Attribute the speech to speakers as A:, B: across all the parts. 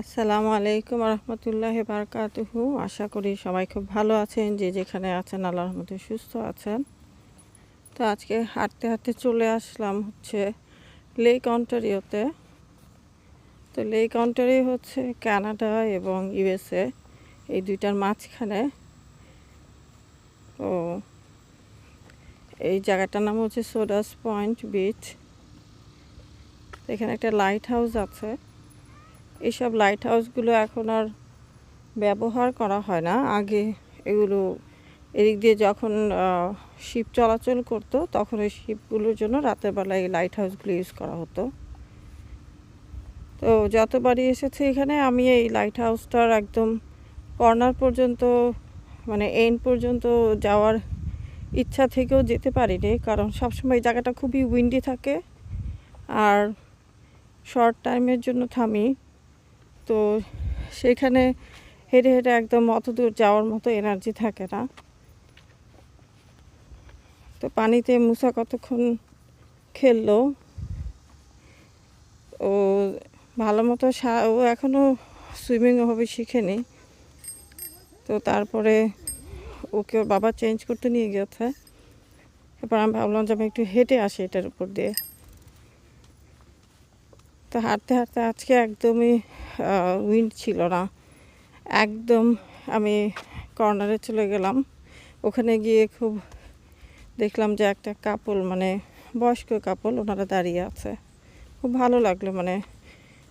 A: আসসালামু আলাইকুম রহমতুল্লাহ বারকাতুহু। আশা করি সবাই খুব ভালো আছেন, যে যেখানে আছেন আল্লাহর মধ্যে সুস্থ আছেন। তো আজকে হাঁটতে হাঁটতে চলে আসলাম হচ্ছে লেক অন্টারিওতে তো লেক অন্টারিও হচ্ছে কানাডা এবং ইউএসএ এই দুইটার মাঝখানে। তো এই জায়গাটার নাম হচ্ছে সোডাস পয়েন্ট বিচ এখানে একটা লাইট হাউস আছে। এইসব লাইট হাউসগুলো এখন আর ব্যবহার করা হয় না। আগে এগুলো এদিক দিয়ে যখন শিপ চলাচল করতো, তখন ওই শিপগুলোর জন্য রাতের বেলা এই লাইট হাউসগুলো ইউজ করা হতো। তো যতবারই এসেছে এখানে, আমি এই লাইট হাউসটার একদম কর্নার পর্যন্ত মানে এন্ড পর্যন্ত যাওয়ার ইচ্ছা থেকেও যেতে পারিনি। কারণ সবসময় জায়গাটা খুবই উইন্ডি থাকে। আর শর্ট টাইমের জন্য থামি। তো সেখানে হেঁটে হেঁটে একদম অত দূর যাওয়ার মতো এনার্জি থাকে না। তো পানিতে মুসা কতক্ষণ খেললো, ও ভালো মতো ও এখনও সুইমিং ওভাবে শিখেনি। তো তারপরে ওকে ওর বাবা চেঞ্জ করতে নিয়ে গেছে। এরপর আমি ভাবলাম যে আমি একটু হেঁটে আসি এটার উপর দিয়ে। তো হাঁটতে হাঁটতে আজকে একদমই উইন্ড ছিল না। একদম আমি কর্নারে চলে গেলাম। ওখানে গিয়ে খুব দেখলাম যে একটা কাপল মানে বয়স্ক কাপল ওনারা দাঁড়িয়ে আছে। খুব ভালো লাগল মানে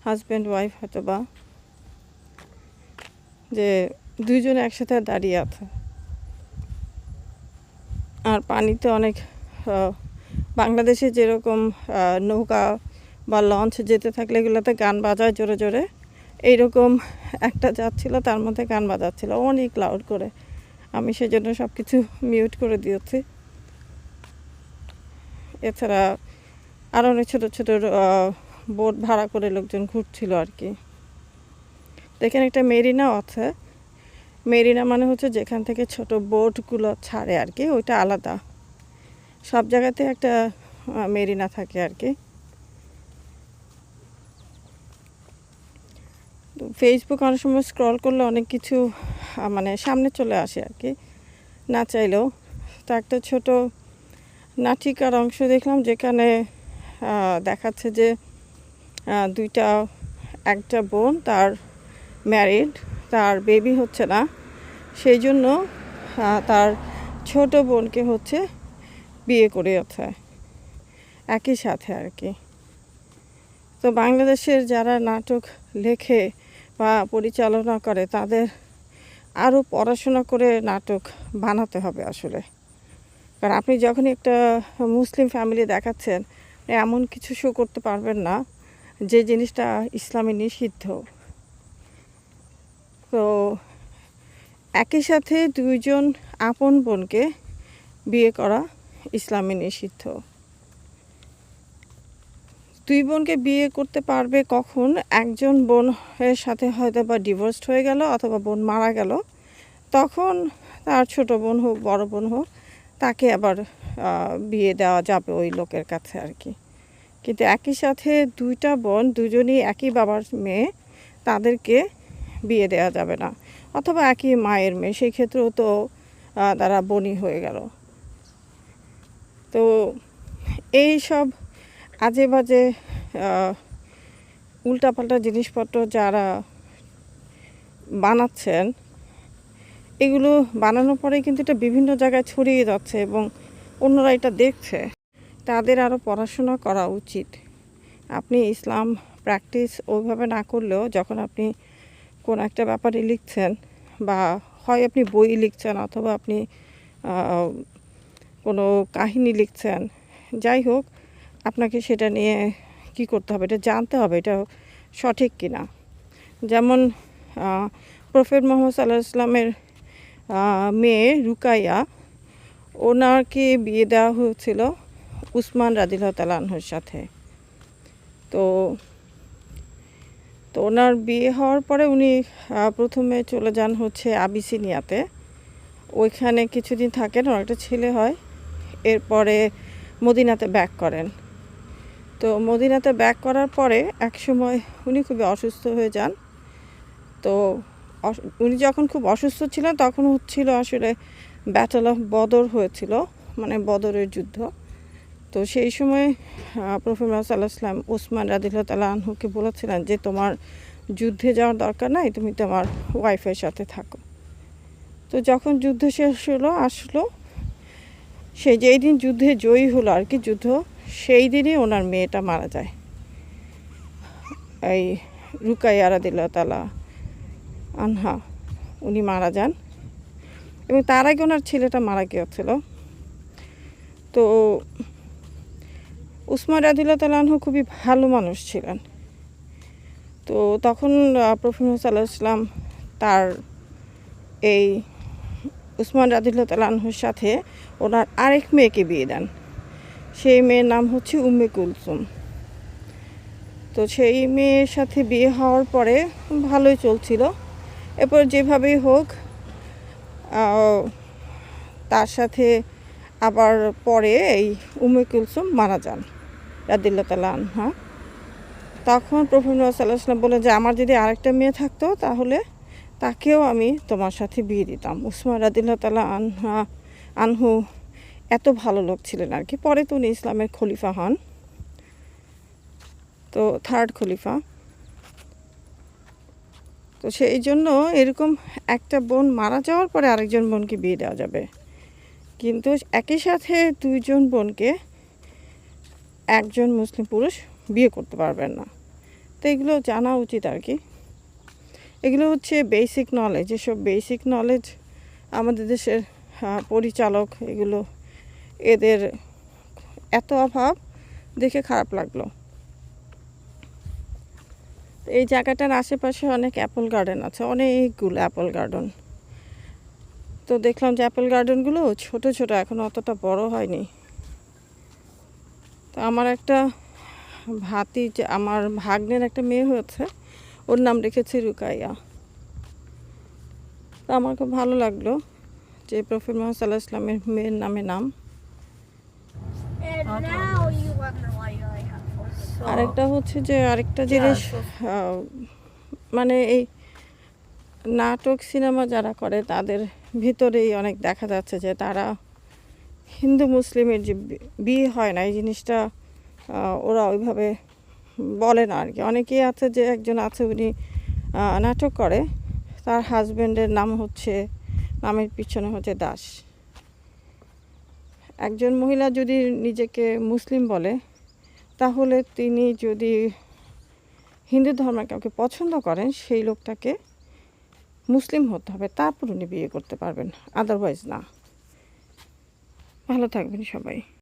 A: হাজব্যান্ড ওয়াইফ হয়তো বা যে দুইজনে একসাথে দাঁড়িয়ে আছে। আর পানিতে অনেক বাংলাদেশে যেরকম নৌকা বা লঞ্চ যেতে থাকলে এগুলোতে গান বাজায় জোরে জোরে। এইরকম একটা যাচ্ছিল তার মধ্যে গান বাজাচ্ছিল অনেক লাউড করে। আমি সেজন্য সব কিছু মিউট করে দিয়েছি। এছাড়া আরও অনেক ছোটো ছোটো বোট ভাড়া করে লোকজন ঘুরছিল আর কি। তো এখানে একটা মেরিনাও আছে। মেরিনা মানে হচ্ছে যেখান থেকে ছোট বোটগুলো ছাড়ে আর কি, ওইটা আলাদা। সব জায়গাতে একটা মেরিনা থাকে আর কি। ফেসবুক অনেক সময় স্ক্রল করলে অনেক কিছু মানে সামনে চলে আসে আর কি। না চাইলেও। তো একটা ছোট নাটিকার অংশ দেখলাম যেখানে দেখাচ্ছে যে দুইটা, একটা বোন তার ম্যারিড তার বেবি হচ্ছে না। সেই জন্য তার ছোট বোনকে হচ্ছে বিয়ে করিয়েছে একই সাথে আর কি। তো বাংলাদেশের যারা নাটক লেখে বা পরিচালনা করে, তাদের আরও পড়াশোনা করে নাটক বানাতে হবে আসলে। কারণ আপনি যখন একটা মুসলিম ফ্যামিলি দেখাচ্ছেন এমন কিছু শো করতে পারবেন না যে জিনিসটা ইসলামে নিষিদ্ধ। তো একই সাথে দুইজন আপন বোনকে বিয়ে করা ইসলামে নিষিদ্ধ। দুই বোনকে বিয়ে করতে পারবে কখন? একজন বোনের সাথে হয়তো বা ডিভোর্সড হয়ে গেল অথবা বোন মারা গেল। তখন তার ছোট বোন হোক, বড় বোন হোক, তাকে আবার বিয়ে দেওয়া যাবে ওই লোকের কাছে আর কি। কিন্তু একই সাথে দুইটা বোন, দুজনই একই বাবার মেয়ে, তাদেরকে বিয়ে দেওয়া যাবে না। অথবা একই মায়ের মেয়ে সেই ক্ষেত্রেও তো তারা বনি হয়ে গেল। তো, এই সব আজে বাজে উল্টাপাল্টা জিনিসপত্র যারা বানাচ্ছেন, এগুলো বানানোর পরে কিন্তু এটা বিভিন্ন জায়গায় ছড়িয়ে যাচ্ছে এবং অন্যরা এটা দেখছে। তাদের আরও পড়াশোনা করা উচিত। আপনি ইসলাম প্র্যাকটিস ওইভাবে না করলেও যখন আপনি কোন একটা ব্যাপারে লিখছেন বা হয় আপনি বই লিখছেন অথবা আপনি কোনো কাহিনী লিখছেন, যাই হোক আপনাকে সেটা নিয়ে কি করতে হবে? এটা জানতে হবে এটা সঠিক কিনা? যেমন আহ, প্রফেট মোহাম্মদ সাল্লাহ ইসলামের মেয়ে রুকাইয়া ওনাকে বিয়ে দেওয়া হয়েছিল উসমান রাদিল্লাহ তালাহুর সাথে? তো তো ওনার বিয়ে হওয়ার পরে উনি প্রথমে চলে যান হচ্ছে আবিসিনিয়াতে। ওইখানে কিছুদিন থাকেন ওর একটা ছেলে হয়। এরপরে মদিনাতে ব্যাক করেন। তো মদিনাতে ব্যাক করার পরে এক সময় উনি খুবই অসুস্থ হয়ে যান। তো উনি যখন খুব অসুস্থ ছিলেন তখন হচ্ছিল আসলে ব্যাটল অফ বদর হয়েছিল মানে বদরের যুদ্ধ। তো সেই সময় ইসলাম উসমান রাদিল্লা তালা আনহুকে বলেছিলেন যে, তোমার যুদ্ধে যাওয়ার দরকার নাই, তুমি তোমার ওয়াইফের সাথে থাকো। তো যখন যুদ্ধ শেষ হলো, আসলো, সে যেই দিন যুদ্ধে জয়ী হলো আর কি, যুদ্ধ সেই দিনই ওনার মেয়েটা মারা যায়। এই রুকাইয়া রাদিল্লা তালা আনহা, উনি মারা যান। এবং তার আগে ওনার ছেলেটা মারা গিয়েছিল। তো উসমান রাদিল্লা তালাহু খুবই ভালো মানুষ ছিলেন। তো তখন প্রফিম সাল্লাহ তার এই উসমান রাদিল্লা তালাহুর সাথে ওনার আরেক মেয়েকে বিয়ে দেন। সেই মেয়ের নাম হচ্ছে উম্মে কুলসুম। তো সেই মেয়ের সাথে বিয়ে হওয়ার পরে ভালোই চলছিল। এরপর যেভাবেই হোক তার সাথে আবার পরে এই উমে কুলসুম মারা যান রাদিল্লা তালা আনহা। তখন প্রভু সাল্লাহ সাল্লাম বললেন যে, আমার যদি আরেকটা মেয়ে থাকতো, তাহলে তাকেও আমি তোমার সাথে বিয়ে দিতাম। উসমান রাদিল্লা তালা আনহা, আনহু এত ভালো লোক ছিলেন আর কি। পরে তো উনি ইসলামের খলিফা হন। তো থার্ড খলিফা। তো সেই জন্য এরকম একটা বোন মারা যাওয়ার পরে আরেকজন বোনকে বিয়ে দেওয়া যাবে। কিন্তু একই সাথে দুইজন বোনকে একজন মুসলিম পুরুষ বিয়ে করতে পারবেন না। তো এগুলো জানা উচিত আর কি। এগুলো হচ্ছে বেসিক নলেজ এসব বেসিক নলেজ আমাদের দেশের পরিচালক এগুলো এদের এত অভাব দেখে খারাপ লাগল। এই জায়গাটার আশেপাশে অনেক অ্যাপল গার্ডেন আছে, অনেকগুলো অ্যাপল গার্ডেন। তো দেখলাম যে অ্যাপল গার্ডেনগুলো ছোট ছোট, এখন অতটা বড় হয়নি। তো আমার একটা ভাতি যে আমার ভাগ্নের একটা মেয়ে হয়েছে, ওর নাম রেখেছি রুকাইয়া। তো আমার খুব ভালো লাগল যে প্রফেট মোহাম্মদ সাল্লাহ ইসলামের মেয়ের নামে নাম। আরেকটা হচ্ছে যে আরেকটা জিনিস মানে এই নাটক সিনেমা যারা করে তাদের ভিতরেই অনেক দেখা যাচ্ছে যে তারা হিন্দু মুসলিমের যে বিয়ে হয় না এই জিনিসটা ওরা ওইভাবে বলে না আর কি। অনেকেই আছে যে একজন আছে উনি নাটক করে তার হাজব্যান্ডের নাম হচ্ছে নামের পিছনে হচ্ছে দাস। একজন মহিলা যদি নিজেকে মুসলিম বলে, তাহলে তিনি যদি হিন্দু ধর্মের কাউকে পছন্দ করেন, সেই লোকটাকে মুসলিম হতে হবে, তারপর উনি বিয়ে করতে পারবেন আদারওয়াইজ না। ভালো থাকবেন সবাই।